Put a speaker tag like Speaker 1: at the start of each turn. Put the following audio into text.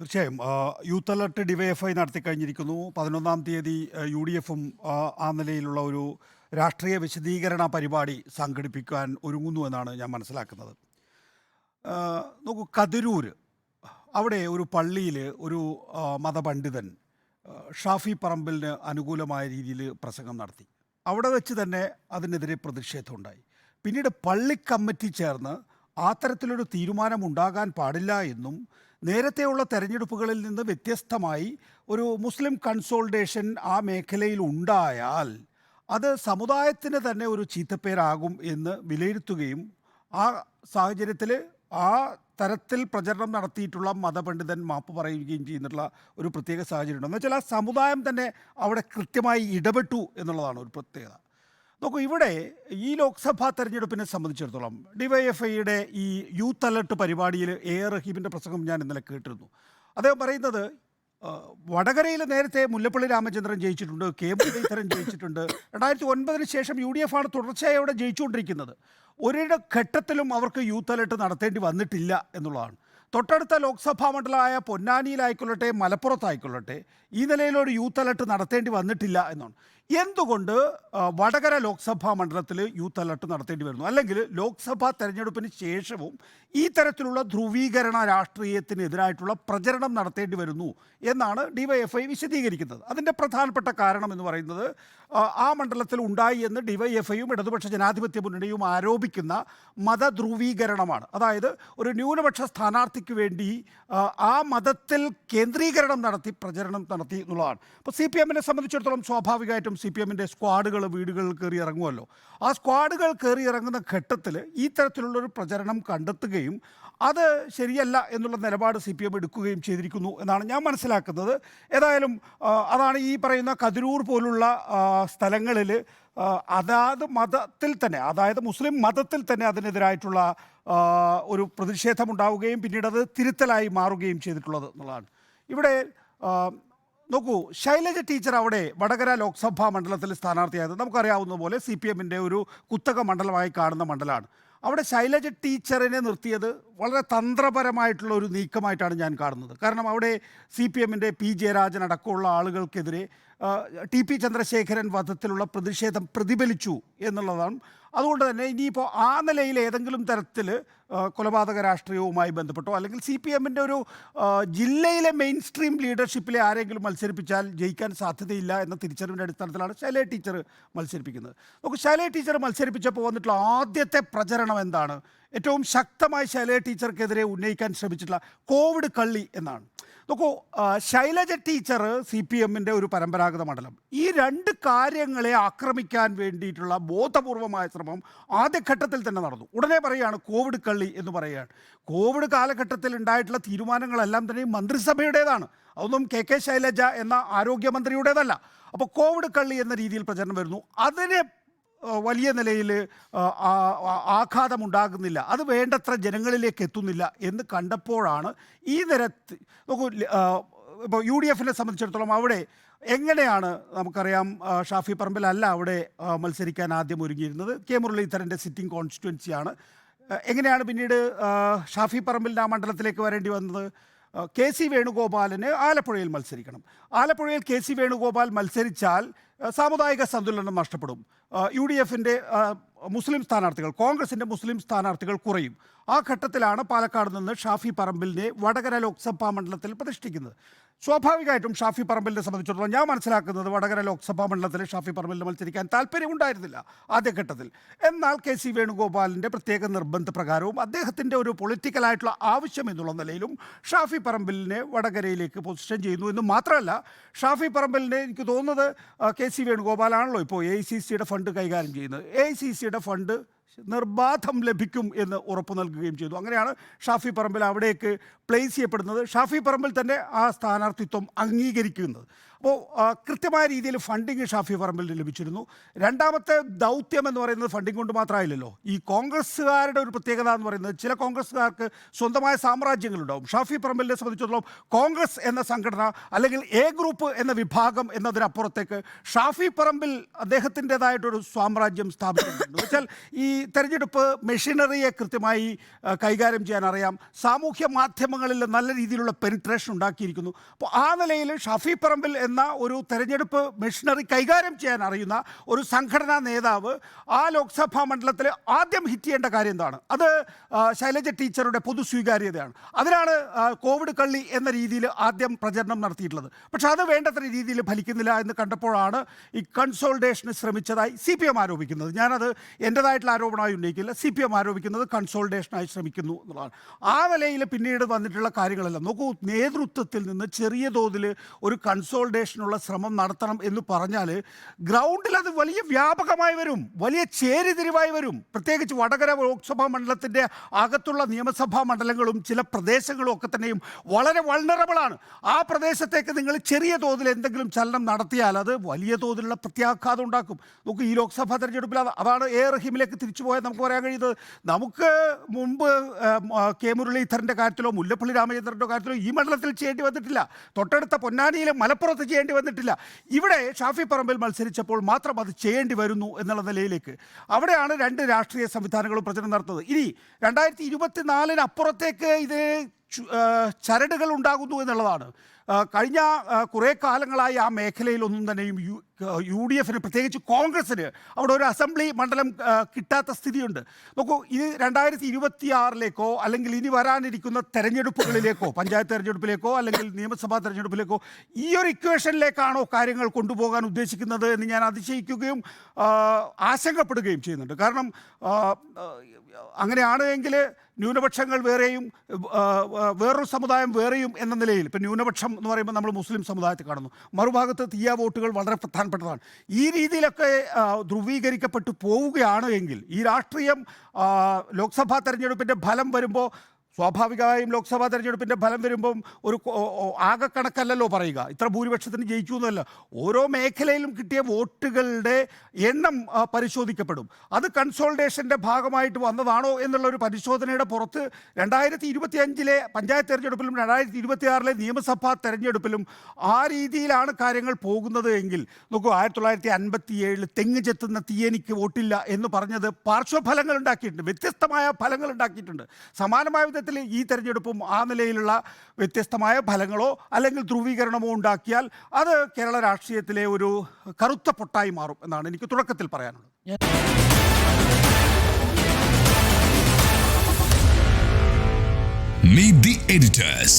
Speaker 1: തീർച്ചയായും youth alert DYFI നടത്തി കഴിഞ്ഞിരിക്കുന്നു. പതിനൊന്നാം തീയതി യു ഡി എഫും ആ നിലയിലുള്ള ഒരു രാഷ്ട്രീയ വിശദീകരണ പരിപാടി സംഘടിപ്പിക്കാൻ ഒരുങ്ങുന്നു എന്നാണ് ഞാൻ മനസ്സിലാക്കുന്നത്. നോക്കൂ കതിരൂർ അവിടെ ഒരു പള്ളിയിൽ ഒരു മതപണ്ഡിതൻ ഷാഫി പറമ്പിലിന് അനുകൂലമായ രീതിയിൽ പ്രസംഗം നടത്തി. അവിടെ വെച്ച് തന്നെ അതിനെതിരെ പ്രതിഷേധമുണ്ടായി. പിന്നീട് പള്ളി കമ്മിറ്റി ചേർന്ന് ആ തരത്തിലൊരു തീരുമാനം ഉണ്ടാകാൻ പാടില്ല എന്നും നേരത്തെയുള്ള തെരഞ്ഞെടുപ്പുകളിൽ നിന്ന് വ്യത്യസ്തമായി ഒരു മുസ്ലിം കൺസോൾട്ടേഷൻ ആ മേഖലയിൽ ഉണ്ടായാൽ അത് സമുദായത്തിന് തന്നെ ഒരു ചീത്തപ്പേരാകും എന്ന് വിലയിരുത്തുകയും ആ സാഹചര്യത്തിൽ ആ തരത്തിൽ പ്രചരണം നടത്തിയിട്ടുള്ള മതപണ്ഡിതൻ മാപ്പ് പറയുകയും ചെയ്യുന്നുള്ള ഒരു പ്രത്യേക സാഹചര്യം ഉണ്ട് എന്ന് വെച്ചാൽ ആ സമുദായം തന്നെ അവിടെ കൃത്യമായി ഇടപെട്ടു എന്നുള്ളതാണ് ഒരു പ്രത്യേകത. നോക്കൂ ഇവിടെ ഈ ലോക്സഭാ തെരഞ്ഞെടുപ്പിനെ സംബന്ധിച്ചിടത്തോളം ഡിവൈഎഫ്ഐയുടെ ഈ യൂത്ത് അലർട്ട് പരിപാടിയിൽ എ ആർ റഹീമിന്റെ പ്രസംഗം ഞാൻ ഇന്നലെ കേട്ടിരുന്നു. അദ്ദേഹം പറയുന്നത് വടകരയിൽ നേരത്തെ മുല്ലപ്പള്ളി രാമചന്ദ്രൻ ജയിച്ചിട്ടുണ്ട് കെ. മുരളീധരൻ ജയിച്ചിട്ടുണ്ട്. രണ്ടായിരത്തി ഒൻപതിന് ശേഷം യു ഡി എഫ് ആണ് തുടർച്ചയായി അവിടെ ജയിച്ചുകൊണ്ടിരിക്കുന്നത്. ഒരിട ഘട്ടത്തിലും അവർക്ക് യൂത്ത് അലർട്ട് നടത്തേണ്ടി വന്നിട്ടില്ല എന്നുള്ളതാണ്. തൊട്ടടുത്ത ലോക്സഭാ മണ്ഡലമായ പൊന്നാനിയിലായിക്കൊള്ളട്ടെ മലപ്പുറത്തായിക്കൊള്ളട്ടെ ഈ നിലയിലൊരു യൂത്ത് അലർട്ട് നടത്തേണ്ടി വന്നിട്ടില്ല എന്നാണ്. എന്തുകൊണ്ട് വടകര ലോക്സഭാ മണ്ഡലത്തിൽ യൂത്ത് അലർട്ട് നടത്തേണ്ടി വരുന്നു? അല്ലെങ്കിൽ ലോക്സഭാ തെരഞ്ഞെടുപ്പിന് ശേഷവും ഈ തരത്തിലുള്ള ധ്രുവീകരണ രാഷ്ട്രീയത്തിനെതിരായിട്ടുള്ള പ്രചരണം നടത്തേണ്ടി വരുന്നു എന്നാണ് ഡിവൈഎഫ്ഐ വിശദീകരിക്കുന്നത്. അതിന്റെ പ്രധാനപ്പെട്ട കാരണം എന്ന് പറയുന്നത് ആ, മണ്ഡലത്തിൽ ഉണ്ടായി എന്ന് ഡിവൈഎഫ്ഐയും ഇടതുപക്ഷ ജനാധിപത്യ മുന്നണിയും ആരോപിക്കുന്ന മതധ്രുവീകരണമാണ്. അതായത് ഒരു ന്യൂനപക്ഷ സ്ഥാനാർത്ഥിക്ക് വേണ്ടി ആ മതത്തിൽ കേന്ദ്രീകരണം നടത്തി പ്രചരണം നടത്തി എന്നുള്ളതാണ്. അപ്പോൾ സി പി എമ്മിനെ സംബന്ധിച്ചിടത്തോളം സ്വാഭാവികമായിട്ടും സി പി എമ്മിന്റെ സ്ക്വാഡുകൾ വീടുകളിൽ കയറി ഇറങ്ങുമല്ലോ. ആ സ്ക്വാഡുകൾ കയറി ഇറങ്ങുന്ന ഘട്ടത്തിൽ ഈ തരത്തിലുള്ളൊരു പ്രചരണം കണ്ടെത്തുകയും അത് ശരിയല്ല എന്നുള്ള നിലപാട് സി പി എം എടുക്കുകയും ചെയ്തിരിക്കുന്നു എന്നാണ് ഞാൻ മനസ്സിലാക്കുന്നത്. ഏതായാലും അതാണ് ഈ പറയുന്ന കതിരൂർ പോലുള്ള സ്ഥലങ്ങളിൽ അതാത് മതത്തിൽ തന്നെ അതായത് മുസ്ലിം മതത്തിൽ തന്നെ അതിനെതിരായിട്ടുള്ള ഒരു പ്രതിഷേധമുണ്ടാവുകയും പിന്നീട് അത് തിരുത്തലായി മാറുകയും ചെയ്തിട്ടുള്ളത് എന്നുള്ളതാണ്. ഇവിടെ നോക്കൂ ശൈലജ ടീച്ചർ അവിടെ വടകര ലോക്സഭാ മണ്ഡലത്തിൽ സ്ഥാനാർത്ഥിയായത്. നമുക്കറിയാവുന്ന പോലെ സി പി എമ്മിന്റെ ഒരു കുത്തക മണ്ഡലമായി കാണുന്ന മണ്ഡലമാണ്. അവിടെ ശൈലജ ടീച്ചറിനെ നിർത്തിയത് വളരെ തന്ത്രപരമായിട്ടുള്ള ഒരു നീക്കമായിട്ടാണ് ഞാൻ കാണുന്നത്. കാരണം അവിടെ സി പി എമ്മിന്റെ പി ജയരാജൻ അടക്കമുള്ള ആളുകൾക്കെതിരെ ടി പി ചന്ദ്രശേഖരൻ വധത്തിലുള്ള പ്രതിഷേധം പ്രതിഫലിച്ചു എന്നുള്ളതാണ്. അതുകൊണ്ട് തന്നെ ഇനിയിപ്പോൾ ആ നിലയിൽ ഏതെങ്കിലും തരത്തിൽ കൊലപാതക രാഷ്ട്രീയവുമായി ബന്ധപ്പെട്ടോ അല്ലെങ്കിൽ സി പി എമ്മിന്റെ ഒരു ജില്ലയിലെ മെയിൻ സ്ട്രീം ലീഡർഷിപ്പിലെ ആരെങ്കിലും മത്സരിപ്പിച്ചാൽ ജയിക്കാൻ സാധ്യതയില്ല എന്ന തിരിച്ചറിവിന്റെ അടിസ്ഥാനത്തിലാണ് ശൈലേ ടീച്ചർ മത്സരിപ്പിക്കുന്നത്. നമുക്ക് ശൈലേ ടീച്ചർ മത്സരിപ്പിച്ചപ്പോൾ വന്നിട്ടുള്ള ആദ്യത്തെ പ്രചരണം എന്താണ്? ഏറ്റവും ശക്തമായി ശൈല ടീച്ചർക്കെതിരെ ഉന്നയിക്കാൻ ശ്രമിച്ചിട്ടുള്ള കോവിഡ് കള്ളി എന്നാണ്. നോക്കൂ ശൈലജ ടീച്ചർ സി പി എമ്മിന്റെ ഒരു പരമ്പരാഗത മണ്ഡലം. ഈ രണ്ട് കാര്യങ്ങളെ ആക്രമിക്കാൻ വേണ്ടിയിട്ടുള്ള ബോധപൂർവമായ ശ്രമം ആദ്യഘട്ടത്തിൽ തന്നെ നടന്നു. ഉടനെ പറയുകയാണ് കോവിഡ് കള്ളി എന്ന് പറയുകയാണ്. കോവിഡ് കാലഘട്ടത്തിൽ ഉണ്ടായിട്ടുള്ള തീരുമാനങ്ങളെല്ലാം തന്നെ മന്ത്രിസഭയുടേതാണ്. അതൊന്നും കെ കെ ശൈലജ എന്ന ആരോഗ്യമന്ത്രിയുടേതല്ല. അപ്പോൾ കോവിഡ് കള്ളി എന്ന രീതിയിൽ പ്രചരണം വരുന്നു. അതിനെ വലിയ നിലയിൽ ആഘാതമുണ്ടാകുന്നില്ല. അത് വേണ്ടത്ര ജനങ്ങളിലേക്ക് എത്തുന്നില്ല എന്ന് കണ്ടപ്പോഴാണ് ഈ നിരത്ത് നോക്കൂ ഇപ്പോൾ യു ഡി എഫിനെ സംബന്ധിച്ചിടത്തോളം അവിടെ എങ്ങനെയാണ് നമുക്കറിയാം ഷാഫി പറമ്പിലല്ല അവിടെ മത്സരിക്കാൻ ആദ്യം ഒരുങ്ങിയിരുന്നത്. കെ മുരളീധരന്റെ സിറ്റിംഗ് കോൺസ്റ്റിറ്റ്യുവൻസിയാണ്. എങ്ങനെയാണ് പിന്നീട് ഷാഫി പറമ്പിൽ ആ മണ്ഡലത്തിലേക്ക് വരേണ്ടി വന്നത്? കെ സി വേണുഗോപാലിന് ആലപ്പുഴയിൽ മത്സരിക്കണം. ആലപ്പുഴയിൽ കെ സി വേണുഗോപാൽ മത്സരിച്ചാൽ സാമുദായിക സന്തുലനം നഷ്ടപ്പെടും. യു ഡി എഫിന്റെ മുസ്ലിം സ്ഥാനാർത്ഥികൾ കോൺഗ്രസിന്റെ മുസ്ലിം സ്ഥാനാർത്ഥികൾ കുറയും. ആ ഘട്ടത്തിലാണ് പാലക്കാട് നിന്ന് ഷാഫി പറമ്പിലിനെ വടകര ലോക്സഭാ മണ്ഡലത്തിൽ പ്രതിഷ്ഠിക്കുന്നത്. സ്വാഭാവികമായിട്ടും ഷാഫി പറമ്പലിനെ സംബന്ധിച്ചിടത്തോളം ഞാൻ മനസ്സിലാക്കുന്നത് വടകര ലോക്സഭാ മണ്ഡലത്തിൽ ഷാഫി പറമ്പലിന് മത്സരിക്കാൻ താല്പര്യമുണ്ടായിരുന്നില്ല ആദ്യഘട്ടത്തിൽ. എന്നാൽ കെ സി വേണുഗോപാലിന്റെ പ്രത്യേക നിർബന്ധപ്രകാരവും അദ്ദേഹത്തിന്റെ ഒരു പൊളിറ്റിക്കലായിട്ടുള്ള ആവശ്യം എന്നുള്ള നിലയിലും ഷാഫി പറമ്പലിനെ വടകരയിലേക്ക് പൊസിഷൻ ചെയ്യുന്നു എന്ന് മാത്രമല്ല ഷാഫി പറമ്പലിനെ എനിക്ക് തോന്നുന്നത് കെ സി വേണുഗോപാലാണല്ലോ ഇപ്പോൾ എ ഐ സി സിയുടെ ഫണ്ട് കൈകാര്യം ചെയ്യുന്നത്. എ ഐ സി സിയുടെ ഫണ്ട് നിർബാധം ലഭിക്കും എന്ന് ഉറപ്പ് നൽകുകയും ചെയ്തു. അങ്ങനെയാണ് ഷാഫി പറമ്പിൽ അവിടേക്ക് പ്ലേസ് ചെയ്യപ്പെടുന്നത്. ഷാഫി പറമ്പിൽ തന്നെ ആ സ്ഥാനാർത്ഥിത്വം അംഗീകരിക്കുന്നത്. അപ്പോൾ കൃത്യമായ രീതിയിൽ ഫണ്ടിങ് ഷാഫി പറമ്പിൽ ലഭിച്ചിരുന്നു. രണ്ടാമത്തെ ദൗത്യം എന്ന് പറയുന്നത് ഫണ്ടിങ് കൊണ്ട് മാത്രമായില്ലല്ലോ. ഈ കോൺഗ്രസ്സുകാരുടെ ഒരു പ്രത്യേകത എന്ന് പറയുന്നത് ചില കോൺഗ്രസ്സുകാർക്ക് സ്വന്തമായ സാമ്രാജ്യങ്ങളുണ്ടാവും. ഷാഫി പറമ്പിലിനെ സംബന്ധിച്ചിടത്തോളം കോൺഗ്രസ് എന്ന സംഘടന അല്ലെങ്കിൽ എ ഗ്രൂപ്പ് എന്ന വിഭാഗം എന്നതിനപ്പുറത്തേക്ക് ഷാഫി പറമ്പിൽ അദ്ദേഹത്തിന്റെതായിട്ടൊരു സാമ്രാജ്യം സ്ഥാപിച്ചിട്ടുണ്ട്. വെച്ചാൽ ഈ തെരഞ്ഞെടുപ്പ് മെഷീനറിയെ കൃത്യമായി കൈകാര്യം ചെയ്യാൻ അറിയാം സാമൂഹ്യ മാധ്യമങ്ങളിൽ നല്ല രീതിയിലുള്ള പെനിട്രേഷൻ ഉണ്ടാക്കിയിരിക്കുന്നു. അപ്പോൾ ആ നിലയിൽ ഷാഫി പറമ്പിൽ എന്ന ഒരു തെരഞ്ഞെടുപ്പ് മെഷീനറി കൈകാര്യം ചെയ്യാൻ അറിയുന്ന ഒരു സംഘടനാ നേതാവ് ആ ലോക്സഭാ മണ്ഡലത്തിൽ ആദ്യം ഹിറ്റ് ചെയ്യേണ്ട കാര്യം എന്താണ്? അത് ശൈലജ ടീച്ചറുടെ പൊതു സ്വീകാര്യതയാണ് അതിനാണ് കോവിഡ് കള്ളി എന്ന രീതിയിൽ ആദ്യം പ്രചരണം നടത്തിയിട്ടുള്ളത്. പക്ഷേ അത് വേണ്ടത്ര രീതിയിൽ ഫലിക്കുന്നില്ല എന്ന് കണ്ടപ്പോഴാണ് ഈ കൺസോൾട്ടേഷന് ശ്രമിച്ചതായി സി പി എം ആരോപിക്കുന്നത്. ഞാനത് എന്റെതായിട്ടുള്ള ആരോപണമായി ഉന്നയിക്കില്ല. സി പി എം ആരോപിക്കുന്നത് കൺസോൾട്ടേഷനായി ശ്രമിക്കുന്നു എന്നുള്ളതാണ്. ആ നിലയിൽ പിന്നീട് വന്നിട്ടുള്ള കാര്യങ്ങളെല്ലാം നോക്കൂ. നേതൃത്വത്തിൽ നിന്ന് ചെറിയ തോതിൽ ഒരു കൺസോൾട്ടേഷനുള്ള ശ്രമം നടത്തണം എന്ന് പറഞ്ഞാൽ ഗ്രൗണ്ടിൽ അത് വലിയ വ്യാപകമായി വരും വലിയ ചേരിതിരിവായി വരും. പ്രത്യേകിച്ച് വടകര ലോക്സഭാ മണ്ഡലത്തിന്റെ അകത്തുള്ള നിയമസഭാ മണ്ഡലങ്ങളും ചില പ്രദേശങ്ങളും ഒക്കെ തന്നെയും വളരെ വൾണറബിളാണ് ആ പ്രദേശത്തേക്ക് നിങ്ങൾ ചെറിയ തോതിൽ എന്തെങ്കിലും ചലനം നടത്തിയാൽ അത് വലിയ തോതിലുള്ള പ്രത്യാഘാതം ഉണ്ടാക്കും. നമുക്ക് ഈ ലോക്സഭാ തെരഞ്ഞെടുപ്പിൽ അത് അതാണ് എ റഹീമിലേക്ക് തിരിച്ചു പോയാൽ നമുക്ക് പറയാൻ കഴിയുന്നത്. നമുക്ക് മുമ്പ് കെ മുരളീധരന്റെ കാര്യത്തിലോ മുല്ലപ്പള്ളി രാമചന്ദ്രന്റെ കാര്യത്തിലോ ഈ മണ്ഡലത്തിൽ ചെയ്യേണ്ടി വന്നിട്ടില്ല. തൊട്ടടുത്ത പൊന്നാനിയിലെ മലപ്പുറത്ത് ചെയ്യേണ്ടി വന്നിട്ടില്ല. ഇവിടെ ഷാഫി പറമ്പിൽ മത്സരിച്ചപ്പോൾ മാത്രം അത് ചെയ്യേണ്ടി വരുന്നു എന്നുള്ള നിലയിലേക്ക്. അവിടെയാണ് രണ്ട് രാഷ്ട്രീയ സംവിധാനങ്ങളും പ്രചരണം നടത്തുന്നത്. ഇനി രണ്ടായിരത്തി ഇരുപത്തിനാലിന് അപ്പുറത്തേക്ക് ഇത് ചരടുകൾ ഉണ്ടാകുന്നു എന്നുള്ളതാണ്. കഴിഞ്ഞ കുറേ കാലങ്ങളായി ആ മേഖലയിലൊന്നും തന്നെയും യു യു ഡി എഫിന് പ്രത്യേകിച്ച് കോൺഗ്രസ്സിന് അവിടെ ഒരു അസംബ്ലി മണ്ഡലം കിട്ടാത്ത സ്ഥിതിയുണ്ട്. നോക്കൂ ഇത് രണ്ടായിരത്തി ഇരുപത്തി ആറിലേക്കോ അല്ലെങ്കിൽ ഇനി വരാനിരിക്കുന്ന തെരഞ്ഞെടുപ്പുകളിലേക്കോ പഞ്ചായത്ത് തെരഞ്ഞെടുപ്പിലേക്കോ അല്ലെങ്കിൽ നിയമസഭാ തെരഞ്ഞെടുപ്പിലേക്കോ ഈ ഒരു ഇക്വേഷനിലേക്കാണോ കാര്യങ്ങൾ കൊണ്ടുപോകാൻ ഉദ്ദേശിക്കുന്നത് എന്ന് ഞാൻ അതിശയിക്കുകയും ആശങ്കപ്പെടുകയും ചെയ്യുന്നുണ്ട്. കാരണം അങ്ങനെയാണ് എങ്കിൽ ന്യൂനപക്ഷങ്ങൾ വേറെയും വേറൊരു സമുദായം വേറെയും എന്ന നിലയിൽ ഇപ്പം ന്യൂനപക്ഷം എന്ന് പറയുമ്പോൾ നമ്മൾ മുസ്ലിം സമുദായത്തെ കാണുന്നു. മറുഭാഗത്ത് തീയ വോട്ടുകൾ വളരെ പ്രധാനപ്പെട്ടതാണ്. ഈ രീതിയിലൊക്കെ ധ്രുവീകരിക്കപ്പെട്ടു പോവുകയാണ് എങ്കിൽ ഈ രാഷ്ട്രീയം ലോക്സഭാ തെരഞ്ഞെടുപ്പിന്റെ ഫലം വരുമ്പോൾ സ്വാഭാവികമായും ലോക്സഭാ തെരഞ്ഞെടുപ്പിന്റെ ഫലം വരുമ്പം ഒരു കൊ- ഓ- ഓ- ആകെ കണക്കല്ലല്ലോ പറയുക. ഇത്ര ഭൂരിപക്ഷത്തിന് ജയിച്ചു എന്നല്ല ഓരോ മേഖലയിലും കിട്ടിയ വോട്ടുകളുടെ എണ്ണം പരിശോധിക്കപ്പെടും. അത് കൺസോൾട്ടേഷന്റെ ഭാഗമായിട്ട് വന്നതാണോ എന്നുള്ള ഒരു പരിശോധനയുടെ പുറത്ത് രണ്ടായിരത്തി ഇരുപത്തി അഞ്ചിലെ പഞ്ചായത്ത് തെരഞ്ഞെടുപ്പിലും രണ്ടായിരത്തി ഇരുപത്തി ആറിലെ നിയമസഭാ തെരഞ്ഞെടുപ്പിലും ആ രീതിയിലാണ് കാര്യങ്ങൾ പോകുന്നത് എങ്കിൽ നോക്കൂ ആയിരത്തി തൊള്ളായിരത്തി അൻപത്തി ഏഴിൽ തെങ്ങ് ചെത്തുന്ന തീയനിക്ക് വോട്ടില്ല എന്ന് പറഞ്ഞത് പാർശ്വഫലങ്ങൾ ഉണ്ടാക്കിയിട്ടുണ്ട്. വ്യത്യസ്തമായ ഫലങ്ങൾ ഉണ്ടാക്കിയിട്ടുണ്ട്. സമാനമായ വിധത്തിൽ ഈ തെരഞ്ഞെടുപ്പും ആ നിലയിലുള്ള വ്യത്യസ്തമായ ഫലങ്ങളോ അല്ലെങ്കിൽ ധ്രുവീകരണമോ ഉണ്ടാക്കിയാൽ അത് കേരള രാഷ്ട്രീയത്തിലെ ഒരു കറുത്ത പൊട്ടായി മാറും എന്നാണ് എനിക്ക് തുടക്കത്തിൽ പറയാനുള്ളത്
Speaker 2: Meet the editors.